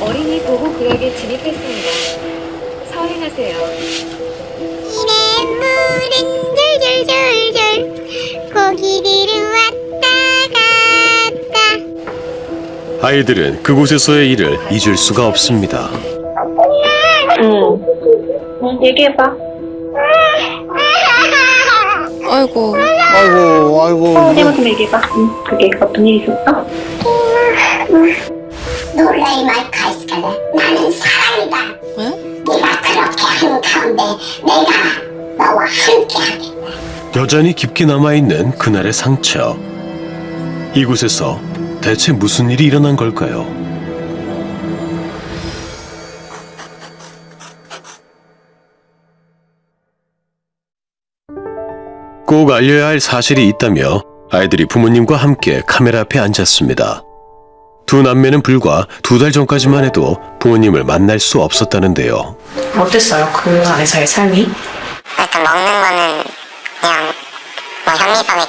어린이 보호 구역에 진입했습니다. 서행하세요. 이래 물은 줄줄줄줄 고기들은 왔다 갔다 아이들은 그곳에서의 일을 잊을 수가 없습니다. 응. 응, 얘기해봐. 아이고 아이고 아이고 어, 내가 좀 얘기해봐. 응, 그게 어떤 일이 있었어? 놀라이 말 가이스 카네 나는 사랑이다 왜? 네가 그렇게 한 가운데 내가 너와 함께 하겠다 여전히 깊게 남아있는 그날의 상처. 이곳에서 대체 무슨 일이 일어난 걸까요? 꼭 알려야 할 사실이 있다며 아이들이 부모님과 함께 카메라 앞에 앉았습니다. 두 남매는 불과 두 달 전까지만 해도 부모님을 만날 수 없었다는데요. 어땠어요? 그 안에서의 삶이? 일단 먹는 거는 그냥 뭐 현미밥에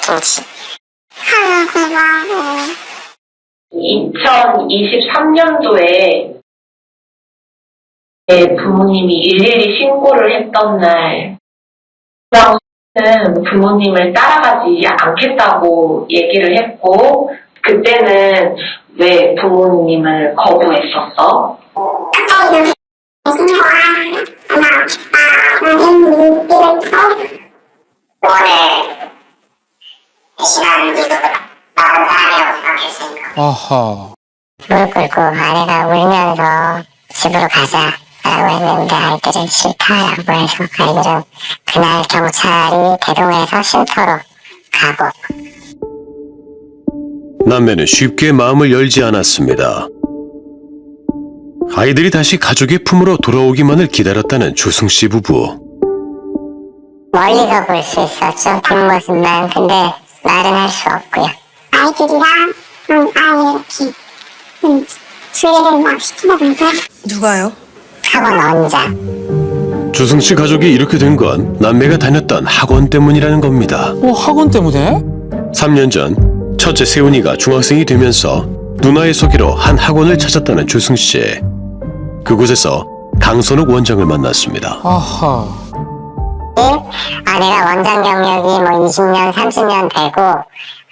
김치 하고 2023년도에 내 부모님이 일일이 신고를 했던 날, 는 부모님을 따라가지 않겠다고 얘기를 했고, 그때는 왜 부모님을 거부했었어? 원래 시간 지도 나온 사람이라고 생각했으니까 아하 무릎 꿇고 아내가 울면서 집으로 가자 라고 했는데 아이들은 싫다라고 해서 아이들은 그날 경찰이 대동해서 쉼터로 가고 남매는 쉽게 마음을 열지 않았습니다. 아이들이 다시 가족의 품으로 돌아오기만을 기다렸다는 조승 씨 부부. 멀리서 볼 수 있었죠 뒷모습만 근데 말은 할 수 없고요 아이들이랑 음, 아이 이렇게 음, 수리를 막 시키다 보니까 누가요? 학원 원장 조승 씨 가족이 이렇게 된 건 남매가 다녔던 학원 때문이라는 겁니다. 어 학원 때문에? 3년 전 첫째 세훈이가 중학생이 되면서 누나의 소개로 한 학원을 찾았다는 조승 씨. 그곳에서 강선욱 원장을 만났습니다. 아하 아 내가 원장 경력이 뭐 20년, 30년 되고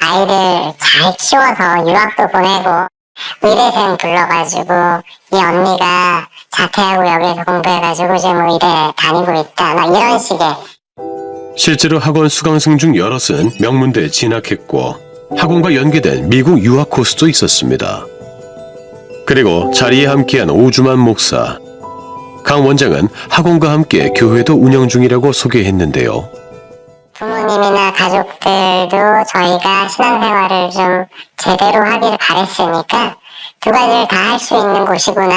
아이를 잘 키워서 유학도 보내고 의대생 불러가지고 이 언니가 자퇴하고 여기서 공부해가지고 지금 의대 다니고 있다 막 이런 식의 실제로 학원 수강생 중 여럿은 명문대에 진학했고 학원과 연계된 미국 유학 코스도 있었습니다. 그리고 자리에 함께한 오주만 목사. 강 원장은 학원과 함께 교회도 운영 중이라고 소개했는데요. 부모님이나 가족들도 저희가 신앙생활을 좀 제대로 하기를 바랬으니까 두 가지를 다 할 수 있는 곳이구나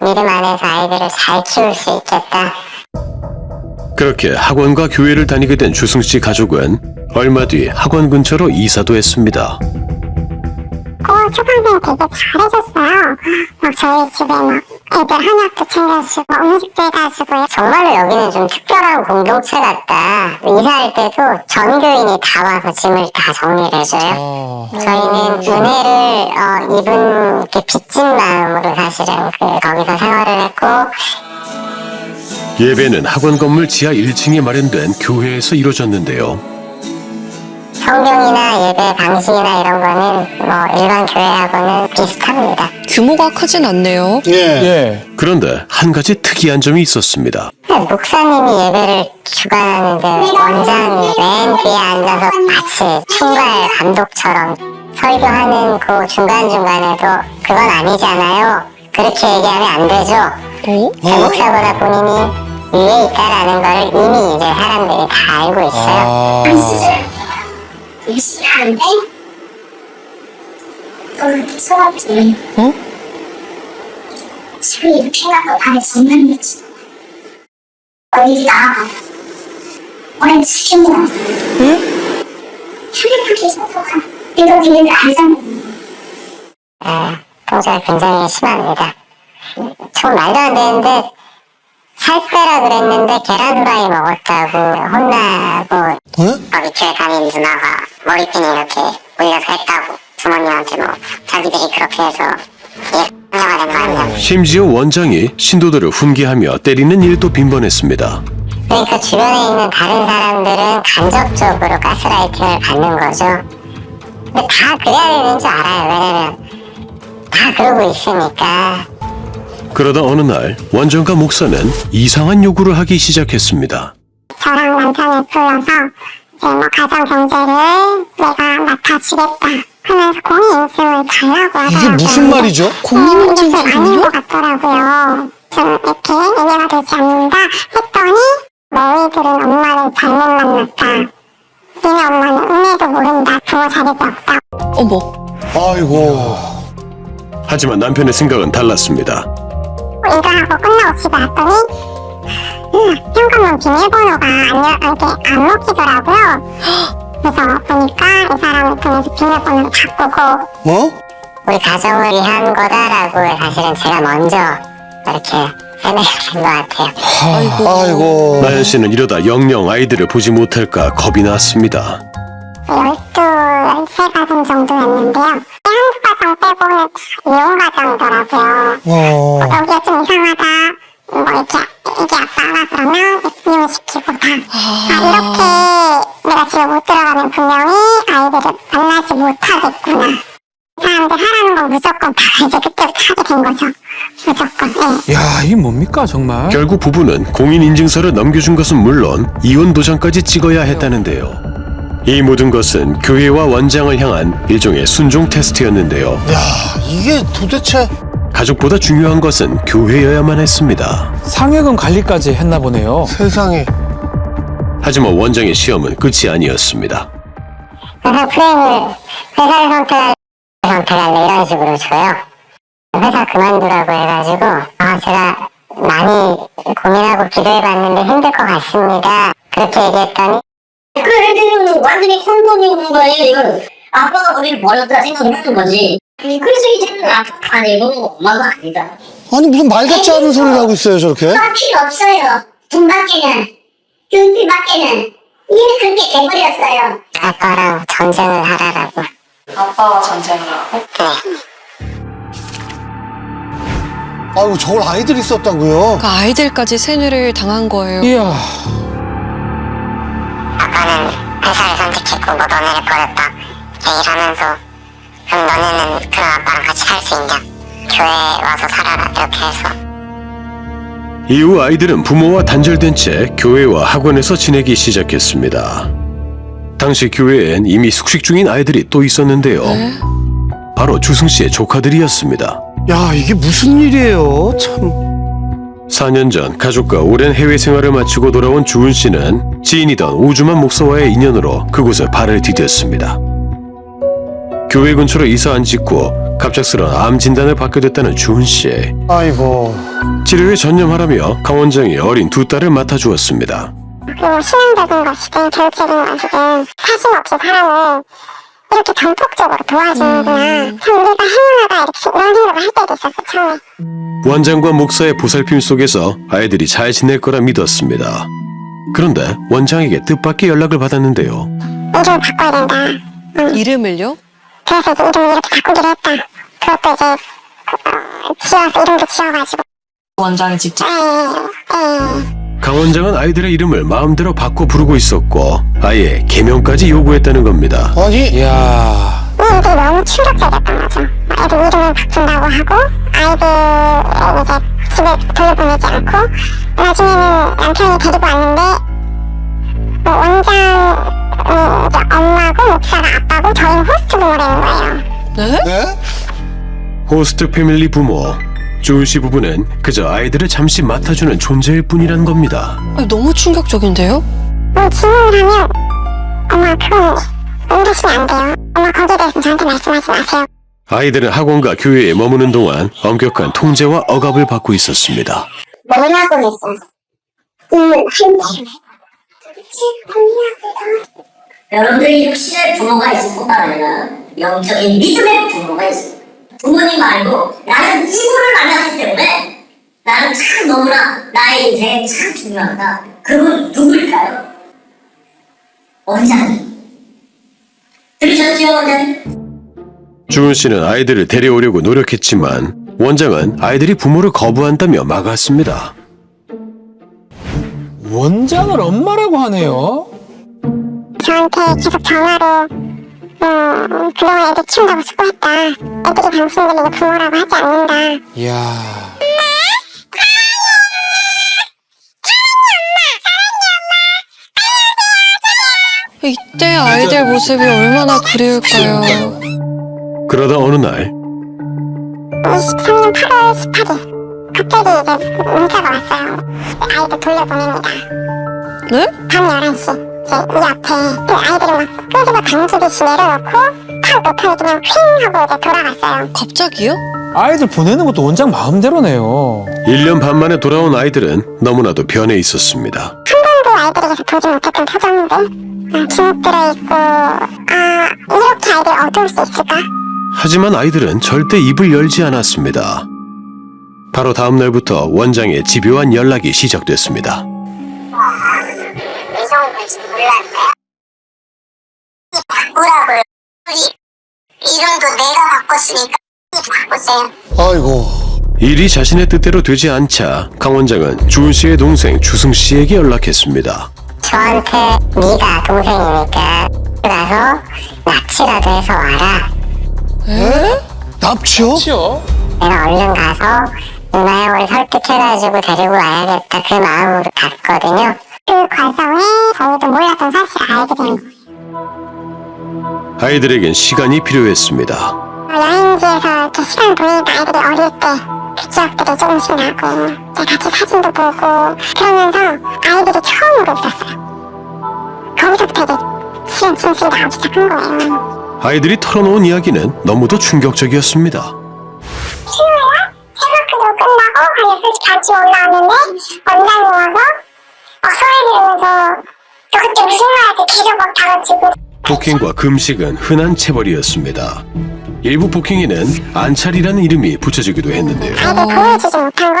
믿음 안에서 아이들을 잘 키울 수 있겠다 그렇게 학원과 교회를 다니게 된 주승 씨 가족은 얼마 뒤 학원 근처로 이사도 했습니다. 어, 초등생 되게 잘해줬어요. 막 저희 집에 막 애들 한약도 챙겨주고 음식도 해가지고 정말로 여기는 좀 특별한 공동체 같다. 이사할 때도 전교인이 다 와서 짐을 다 정리를 해줘요. 아 저희는 은혜를 어, 입은 이렇게 빚진 마음으로 사실은 그 거기서 생활을 했고 예배는 학원 건물 지하 1층에 마련된 교회에서 이루어졌는데요. 성경이나 예배 방식이나 이런 거는 뭐 일반 교회하고는 비슷합니다. 규모가 크진 않네요. 예. 예. 그런데 한 가지 특이한 점이 있었습니다. 목사님이 예배를 주관하는데 원장이 맨 뒤에 앉아서 마치 총괄 감독처럼 설교하는 그 중간중간에도 그건 아니잖아요. 그렇게 얘기하면 안 되죠. 어? 대목사보다 본인이 위에 있다라는 걸 이미 이제 사람들이 다 알고 있어요. 아 무시하는데? 너무 무서웠지. 어? 집을 이렇게 해놓고 바로 짓는 거지. 어디 나가봐. 오랜 치킨이 나왔어. 응? 휴대폰 소포가 이거 있는 거 알잖아. 네, 동작이 굉장히 심합니다. 좀 말도 안 되는데 살 빼라 그랬는데 계란 후라이 먹었다고 혼나고 응? 거기 교회 다니는 누나가 머리핀이 이렇게 올려서 했다고 부모님한테 뭐 자기들이 그렇게 해서 예 심지어 원장이 신도들을 훈계하며 때리는 일도 빈번했습니다. 그러니까 주변에 있는 다른 사람들은 간접적으로 가스라이팅을 받는 거죠. 근데 다 그래야 되는 줄 알아요. 왜냐면 다 그러고 있으니까. 그러다 어느 날 원장과 목사는 이상한 요구를 하기 시작했습니다. 저랑 남편을 불러서 이제 뭐 가정 경제를 내가 맡아주겠다 하면서 공인 인증을 달라고 하더라고요. 이게 무슨 말이죠? 공인 인증 어, 이게 아닌? 것 같더라고요. 좀 이렇게 이해가 되지 않는다 했더니 너희들은 엄마를 잘못 만났다. 니네 엄마는 은혜도 모른다. 부모 자격이 없다. 어머. 아이고. 하지만 남편의 생각은 달랐습니다. 인가하고 끝나고 집에 왔더니 음, 현관문 비밀번호가 안, 열- 이렇게 안 먹히더라고요. 그래서 보니까 이 사람을 통해서 비밀번호를 바꾸고 어? 우리 가정을 위한 거다라고 사실은 제가 먼저 이렇게 해내야 된 것 같아요. 아이고. 아이고. 나연 씨는 이러다 영영 아이들을 보지 못할까 겁이 났습니다. 12, 13가정 정도였는데요. 가정 빼고는 이혼 가정이더라고요. 어. 여기가 좀 이상하다. 뭐 이렇게 이게 아빠가 그러면 이혼 시키고 다. 아, 이렇게 내가 집에 못 들어가면 분명히 아이들을 만나지 못하겠구나. 이 사람들 하라는 건 무조건 다 이제 그때부터 하게 된 거죠. 무조건. 예. 야, 이게 뭡니까, 정말? 결국 부부는 공인 인증서를 넘겨준 것은 물론 이혼 도장까지 찍어야 했다는데요. 이 모든 것은 교회와 원장을 향한 일종의 순종 테스트였는데요. 야, 이게 도대체 가족보다 중요한 것은 교회여야만 했습니다. 상해금 관리까지 했나 보네요. 세상에. 하지만 원장의 시험은 끝이 아니었습니다. 그래서 프레임을 회사를 선택할 선택할래 이런 식으로 줘요. 회사 그만두라고 해가지고 아 제가 많이 고민하고 기도해봤는데 힘들 것 같습니다. 그렇게 얘기했더니 그 애들은 완전히 혼돈인 거예요. 이건 아빠가 우리를 버렸다 생각하는 거지. 그래서 이제는 아빠가 아니고 엄마가 아니다. 아니 무슨 말 같지 않은 소리를 하고 있어요 저렇게? 할 필요 없어요. 돈 받기는, 교육비 받기는. 이미 그렇게 돼버렸어요. 아빠랑 전쟁을 하라라고. 아빠와 전쟁을 하고. 아유 저걸 아이들이 썼다고요? 그러니까 아이들까지 세뇌를 당한 거예요. 이야. 아빠는 회사를 선택했고 뭐 너네를 버렸다 얘기를 하면서 그럼 너네는 그런 아빠랑 같이 살 수 있냐? 교회에 와서 살아라 이렇게 해서 이후 아이들은 부모와 단절된 채 교회와 학원에서 지내기 시작했습니다. 당시 교회엔 이미 숙식 중인 아이들이 또 있었는데요. 네? 바로 주승 씨의 조카들이었습니다. 야 이게 무슨 일이에요 참 4년 전 가족과 오랜 해외 생활을 마치고 돌아온 주은 씨는 지인이던 오주만 목사와의 인연으로 그곳에 발을 디뎠습니다. 교회 근처로 이사 안 짓고 갑작스런 암 진단을 받게 됐다는 주은 씨. 아이고 치료에 전념하라며 강 원장이 어린 두 딸을 맡아주었습니다. 그리고 신앙적인 것이든 교육적인 것이든 사심 없이 사람을 이렇게 전폭적으로 도와주는구나. 참 우리가 행운하다 이렇게 이런 생각을 할 때도 있었어 처음에. 원장과 목사의 보살핌 속에서 아이들이 잘 지낼 거라 믿었습니다. 그런데 원장에게 뜻밖의 연락을 받았는데요. 이름을 바꿔야 된다. 이름을요? 그래서 이제 이름을 이렇게 바꾸기로 했다. 그것도 이제 어, 지어서 이름도 지어가지고. 원장이 직접. 예, 예. 강 원장은 아이들의 이름을 마음대로 바꿔 부르고 있었고 아예 개명까지 요구했다는 겁니다. 아니 이야. 이 일이 너무 충격적이었던 거죠. 애들 이름을 바꾼다고 하고 아이들 이제 집에 돌려보내지 않고 나중에는 남편이 데리고 왔는데 뭐 원장이 이제 엄마고 목사가 아빠고 저희는 호스트 부모라는 거예요. 네? 네? 호스트 패밀리 부모 주은 씨 부부는 그저 아이들을 잠시 맡아주는 존재일 뿐이란 겁니다. 아니, 너무 충격적인데요? 뭐 질문을 하면 엄마 그건 응대시면 안 돼요. 엄마 거기에 대해서 저한테 말씀하지 마세요. 아이들은 학원과 교회에 머무는 동안 엄격한 통제와 억압을 받고 있었습니다. 뭐냐고 했어. 음, 한대. 여러분들이 육신의 부모가 있을 뿐만 아니라 영적인 믿음의 부모가 있어요. 부모님 말고 나는 이분을 만났기 때문에 나는 참 너무나 나의 인생에 참 중요하다. 그분 누구일까요? 원장님. 들으셨죠, 원장님? 주은 씨는 아이들을 데려오려고 노력했지만 원장은 아이들이 부모를 거부한다며 막았습니다. 원장을 엄마라고 하네요. 저한테 계속 전화로 음, 그동안 애들 키운다고 수고했다. 애들이 방송 들리고 부모라고 하지 않는다. 이야. 이때 아이들 모습이 얼마나 그리울까요? 그러다 어느 날 23년 8월 18일 갑자기 이제 문자가 왔어요. 아이들 돌려보냅니다. 네? 밤 11시 이제 이 앞에 그 아이들이 막 끄집어 당기듯이 내려놓고 탁 높아에 그냥 휙 하고 이제 돌아갔어요. 갑자기요? 아이들 보내는 것도 원장 마음대로네요. 1년 반 만에 돌아온 아이들은 너무나도 변해 있었습니다. 한 번도 아이들에게서 보지 못했던 표정들 아, 주눅 들어있고 아 이렇게 아이들 어두울 수 있을까? 하지만 아이들은 절대 입을 열지 않았습니다. 바로 다음 날부터 원장의 집요한 연락이 시작됐습니다. 바꾸라고요. 우리 이름도 내가 바꿨으니까 바꾸세요. 아이고. 일이 자신의 뜻대로 되지 않자 강 원장은 주은 씨의 동생 주승 씨에게 연락했습니다. 저한테 네가 동생이니까 가서 납치라도 해서 와라. 납치요? 치요? 내가 얼른 가서 누나 형을 설득해가지고 데리고 와야겠다 그 마음으로 갔거든요. 그 과정에 저희도 몰랐던 사실을 알게 된 거예요. 아이들에겐 시간이 필요했습니다. 여행지에서 이렇게 시간 보내니까 아이들이 어릴 때 그 기억들이 조금씩 나고 이제 같이 사진도 보고 그러면서 아이들이 처음으로 웃었어요. 거기서부터 이제 실은 진실이 나오기 시작한 거예요. 아이들이 털어놓은 이야기는 너무도 충격적이었습니다. 휴일날 해학도 끝나고 한 6시 같이 올라왔는데 원장이 와서 막 소리 지르면서 너 그때 무슨 말인지 계속 막 다가지고 폭행과 금식은 흔한 체벌이었습니다. 일부 폭행에는 안찰이라는 이름이 붙여지기도 했는데요. 아이들 보여주지 못한 거?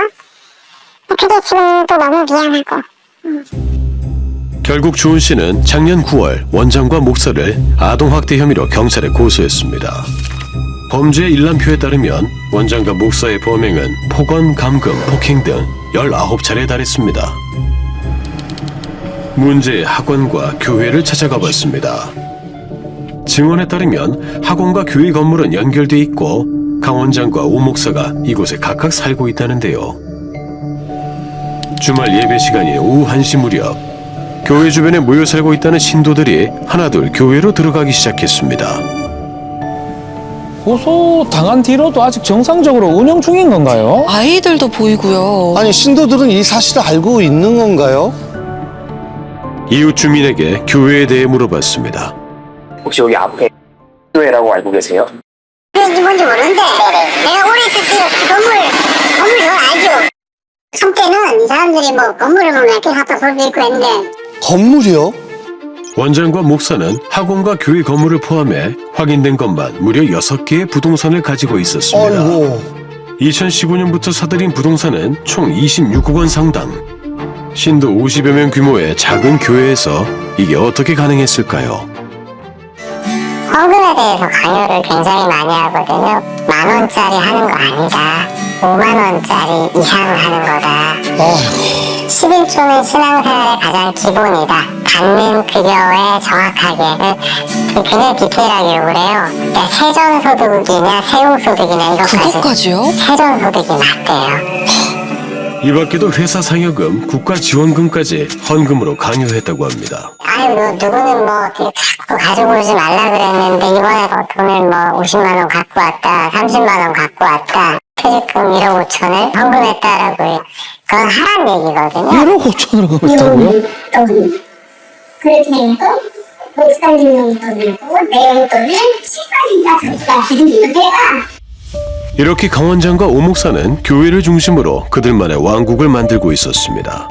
그게 지금도 너무 미안하고 결국 주은 씨는 작년 9월 원장과 목사를 아동학대 혐의로 경찰에 고소했습니다. 범죄의 일람표에 따르면 원장과 목사의 범행은 폭언, 감금, 폭행 등 19차례에 달했습니다. 문제의 학원과 교회를 찾아가 봤습니다. 증언에 따르면 학원과 교회 건물은 연결돼 있고 강 원장과 오 목사가 이곳에 각각 살고 있다는데요. 주말 예배 시간인 오후 1시 무렵 교회 주변에 모여 살고 있다는 신도들이 하나둘 교회로 들어가기 시작했습니다. 고소 당한 뒤로도 아직 정상적으로 운영 중인 건가요? 아이들도 보이고요. 아니 신도들은 이 사실을 알고 있는 건가요? 이웃 주민에게 교회에 대해 물어봤습니다. 혹시 여기 앞에 교회라고 알고 계세요? 그게 뭔지 모르는데 내가 오래 있었으니까 그 건물 건물 잘 알죠 이 사람들이 뭐 건물을 보면 이렇게 갖다 볼수 있고 했는데 건물이요? 원장과 목사는 학원과 교회 건물을 포함해 확인된 것만 무려 6개의 부동산을 가지고 있었습니다. 아이고. 2015년부터 사들인 부동산은 총 26억 원 상당. 신도 50여 명 규모의 작은 교회에서 이게 어떻게 가능했을까요? 헌금에 대해서 강요를 굉장히 많이 하거든요 만 원짜리 하는 거 아니다 5만 원짜리 이상 하는 거다 아이고. 11조는 신앙생활의 가장 기본이다. 받는 급여에 정확하게 그 굉장히 디테일하게 해요. 그러니까 세전소득이냐 세용소득이냐 이것까지 그것까지요? 세전소득이 맞대요. 이 밖에도 회사 상여금, 국가 지원금까지 헌금으로 강요했다고 합니다. 아유 뭐, 누구는 뭐 이렇게 자꾸 가지고 오지 말라 그랬는데 이번에 뭐 돈을 뭐 50만 원 갖고 왔다 30만 원 갖고 왔다 퇴직금 1억 5천을 헌금했다라고 그건 하란 얘기거든요. 1억 5천으로 금했다고요? 그렇게 되니까 목사님 용돈도 있고 내 용돈은 식사니까 저기다 내가 이렇게 강 원장과 오 목사는 교회를 중심으로 그들만의 왕국을 만들고 있었습니다.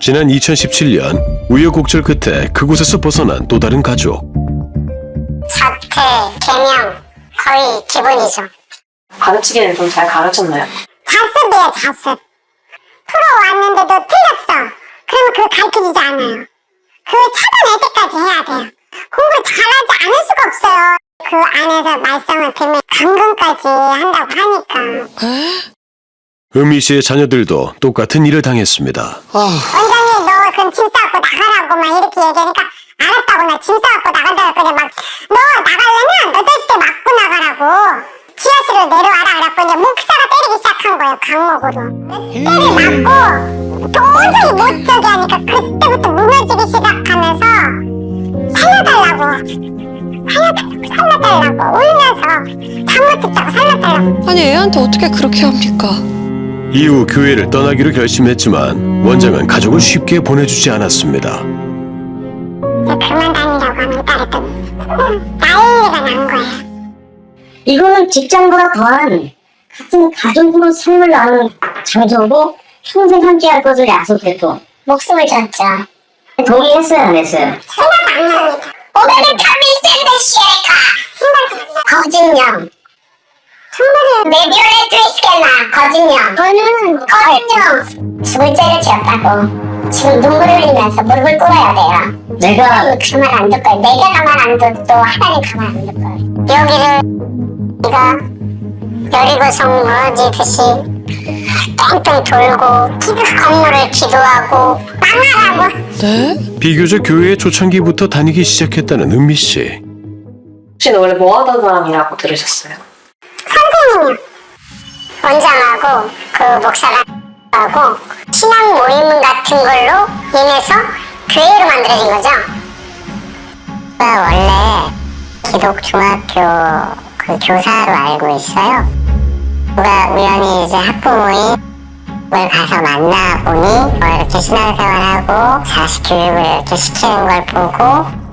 지난 2017년 우여곡절 끝에 그곳에서 벗어난 또 다른 가족. 자퇴, 개명 거의 기본이죠. 가르치기는 좀잘 가르쳤나요? 자습이에요 자습. 프로 왔는데도 틀렸어. 그러면 그거 가르쳐주지 않아요. 그걸 찾아낼 때까지 해야 돼요. 공부를 잘하지 않을 수가 없어요. 그 안에서 말썽을 피면 감금까지 한다고 하니까. 은미 씨의 자녀들도 똑같은 일을 당했습니다. 아, 원장님 너 그럼 짐 싸갖고 나가라고 막 이렇게 얘기하니까 알았다고 나 짐 싸갖고 나간다 그랬더니 막너 나가려면 너들 때 맞고 나가라고. 지하실로 내려와라 그래갖고 이제 목사가 때리기 시작한 거예요 강목으로. 때리 맞고. 도저히 못 저기 하니까 그때부터 무너지기 시작하면서 살려달라고 살려달라고 울면서 잠못 듣자고 살려달라고 아니 애한테 어떻게 그렇게 합니까? 이후 교회를 떠나기로 결심했지만 원장은 가족을 쉽게 보내주지 않았습니다. 이제 그만 다니라고 하면 딸했더니 난리가 난 거예요 이거는 직장보다 더한 같은 가족으로 삶을 나누는 장소고 평생 함께할 것을 약속했고 목숨을 잡자 동의했어요 안 했어요? 생각 안 납니다 오늘은 카밀센데 시에카 거짓령 정말이에요 내비올레 트위스케나? 거짓령 저는 거짓령 죽을 죄를 지었다고 지금 눈물을 흘리면서 무릎을 꿇어야 돼요. 내가 가만 안 둘 거예요. 내가 가만 안 둬도 하나님 가만 안 둘 거예요. 여기를 네가 여리고 성 무너지듯이 뺑뺑 돌고 건물을 기도하고 망하라고 네? 비교적 교회에 초창기부터 다니기 시작했다는 은미 씨. 혹시 원래 뭐 하던 사람이라고 들으셨어요? 선생님이요. 원장하고 그 목사가 하고 신앙 모임 같은 걸로 인해서 교회로 만들어진 거죠. 제가 원래 기독 중학교 그 교사로 알고 있어요. 누가 우연히 이제 학부 모 임을 가서 만나보니? 뭐 이렇게 신앙생활하고 자식 교육을 이렇게 시키는 걸 보고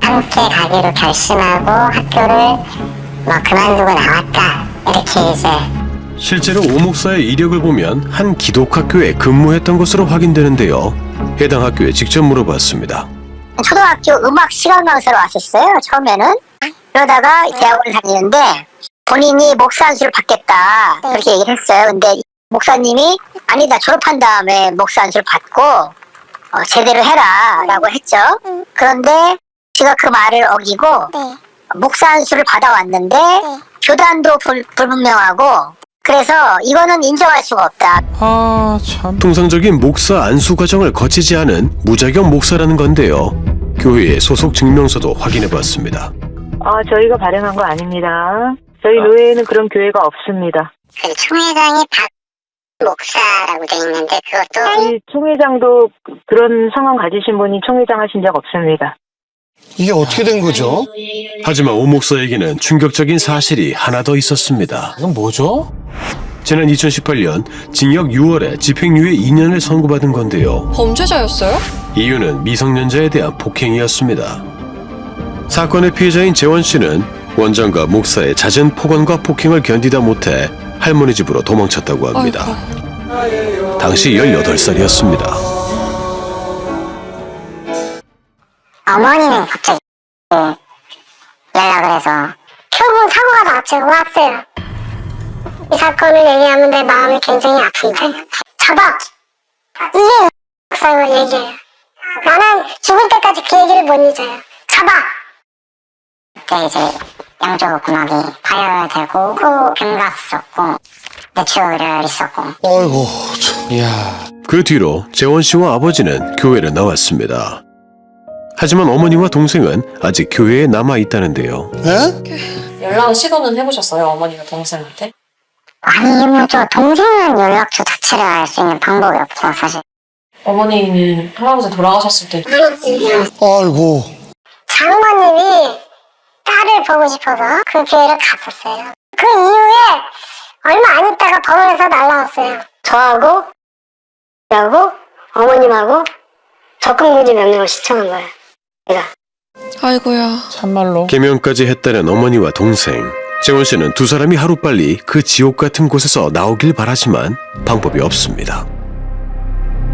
함께 가기로 결심하고 학교를 뭐 그만두고 나왔다. 이렇게 이제 실제로 오 목사의 이력을 보면 한 기독학교에 근무했던 것으로 확인되는데요. 해당 학교에 직접 물어봤습니다. 초등학교 음악 시간 강사로 왔었어요 처음에는. 그러다가 대학원을 다니는데 본인이 목사 안수를 받겠다. 그렇게 얘기를 했어요. 근데 목사님이 아니다 졸업한 다음에 목사 안수를 받고 어, 제대로 해라 라고 했죠 그런데 제가 그 말을 어기고 목사 안수를 받아왔는데 교단도 불, 불분명하고 그래서 이거는 인정할 수가 없다 아, 참. 통상적인 목사 안수 과정을 거치지 않은 무자격 목사라는 건데요. 교회의 소속 증명서도 확인해 봤습니다. 아, 저희가 발행한 거 아닙니다. 저희 노예에는 그런 교회가 없습니다. 그 총회장이 박 목사라고 돼 있는데 그것도 이 총회장도 그런 상황 가지신 분이 총회장 하신 적 없습니다. 이게 어떻게 된 거죠? 하지만 오 목사에게는 충격적인 사실이 하나 더 있었습니다. 이건 뭐죠? 지난 2018년 징역 6월에 집행유예 2년을 선고받은 건데요. 범죄자였어요? 이유는 미성년자에 대한 폭행이었습니다. 사건의 피해자인 재원 씨는 원장과 목사의 잦은 폭언과 폭행을 견디다 못해 할머니 집으로 도망쳤다고 합니다. 당시 18살이었습니다. 어머니는 갑자기 그 연락을 해서 교본 사고가 나 갑자기 왔어요. 이 사건을 얘기하면 내 마음이 굉장히 아픈데 잡아 이게 목사가 얘기해요. 나는 죽을 때까지 그 얘기를 못 잊어요. 잡아. 그때 이제 양쪽 근막이 파열되고 코 금갔었고 뇌출혈 있었고 아이고, 참. 이야. 그 뒤로 재원 씨와 아버지는 교회를 나왔습니다. 하지만 어머니와 동생은 아직 교회에 남아 있다는데요. 예? 연락을 시도는 해보셨어요, 어머니가 동생한테? 아니 뭐 저 동생은 연락처 자체를 알 수 있는 방법이 없죠 사실. 어머니는 할아버지 돌아가셨을 때 아이고. 장모님이 딸을 보고 싶어서 그 교회를 갔었어요. 그 이후에 얼마 안 있다가 법원에서 날라왔어요. 저하고, 하고 어머님하고 적금금지 명령을 신청한 거예요. 내가. 아이고야. 참말로. 개명까지 했다는 어머니와 동생. 재원 씨는 두 사람이 하루빨리 그 지옥 같은 곳에서 나오길 바라지만 방법이 없습니다.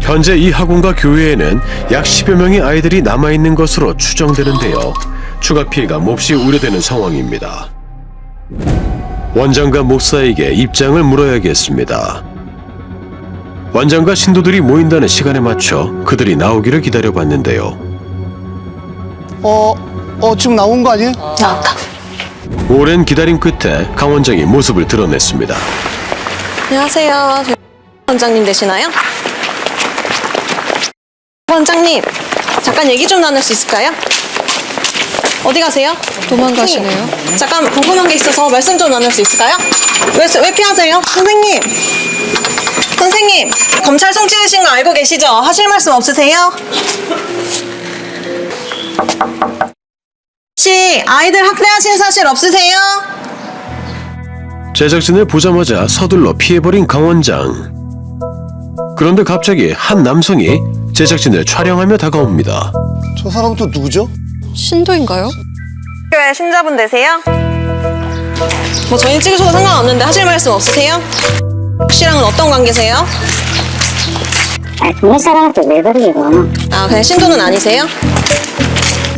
현재 이 학원과 교회에는 약 10여 명의 아이들이 남아있는 것으로 추정되는데요. 추가 피해가 몹시 우려되는 상황입니다. 원장과 목사에게 입장을 물어야겠습니다. 원장과 신도들이 모인다는 시간에 맞춰 그들이 나오기를 기다려봤는데요. 어, 어, 지금 나온 거 아니에요? 나왔다. 오랜 기다림 끝에 강 원장이 모습을 드러냈습니다. 안녕하세요. 원장님 되시나요? 원장님, 잠깐 얘기 좀 나눌 수 있을까요? 어디 가세요? 도망가시네요. 잠깐 궁금한 게 있어서 말씀 좀 나눌 수 있을까요? 왜, 왜 피하세요? 선생님! 선생님! 검찰 송 찍으신 거 알고 계시죠? 하실 말씀 없으세요? 혹시 아이들 학대하신 사실 없으세요? 제작진을 보자마자 서둘러 피해버린 강 원장. 그런데 갑자기 한 남성이 제작진을 촬영하며 다가옵니다. 저 사람 또 누구죠? 신도인가요? 교회 신자분 되세요? 뭐 저희 찍으셔도 상관없는데 하실 말씀 없으세요? 혹시랑은 어떤 관계세요? 아, 동네 사람한테 왜 그러고. 아 그냥 신도는 아니세요?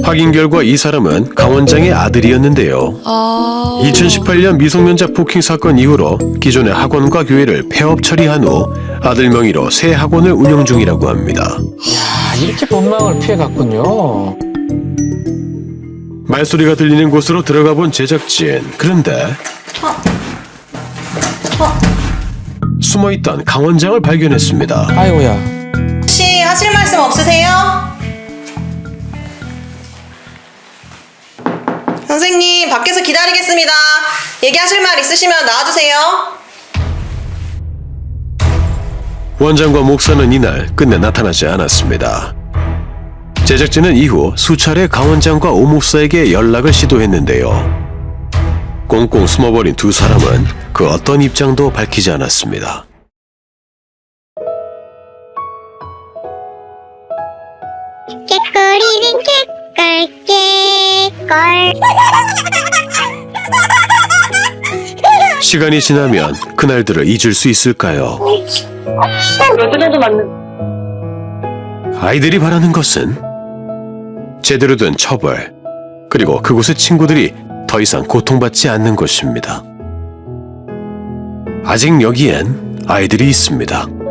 확인 결과 이 사람은 강 원장의 아들이었는데요. 아. 2018년 미성년자 폭행 사건 이후로 기존의 학원과 교회를 폐업 처리한 후 아들 명의로 새 학원을 운영 중이라고 합니다. 아, 이렇게 법망을 피해갔군요. 말소리가 들리는 곳으로 들어가 본 제작진. 그런데 숨어 있던 강 원장을 발견했습니다. 아이고야. 혹시 하실 말씀 없으세요? 선생님 밖에서 기다리겠습니다. 얘기하실 말 있으시면 나와주세요. 원장과 목사는 이날 끝내 나타나지 않았습니다. 제작진은 이후 수차례 강 원장과 오 목사에게 연락을 시도했는데요. 꽁꽁 숨어버린 두 사람은 그 어떤 입장도 밝히지 않았습니다. 깨꼬리는 깨꼴, 깨꼴. 시간이 지나면 그날들을 잊을 수 있을까요? 맞는 아이들이 바라는 것은 제대로 된 처벌, 그리고 그곳의 친구들이 더 이상 고통받지 않는 것입니다. 아직 여기엔 아이들이 있습니다.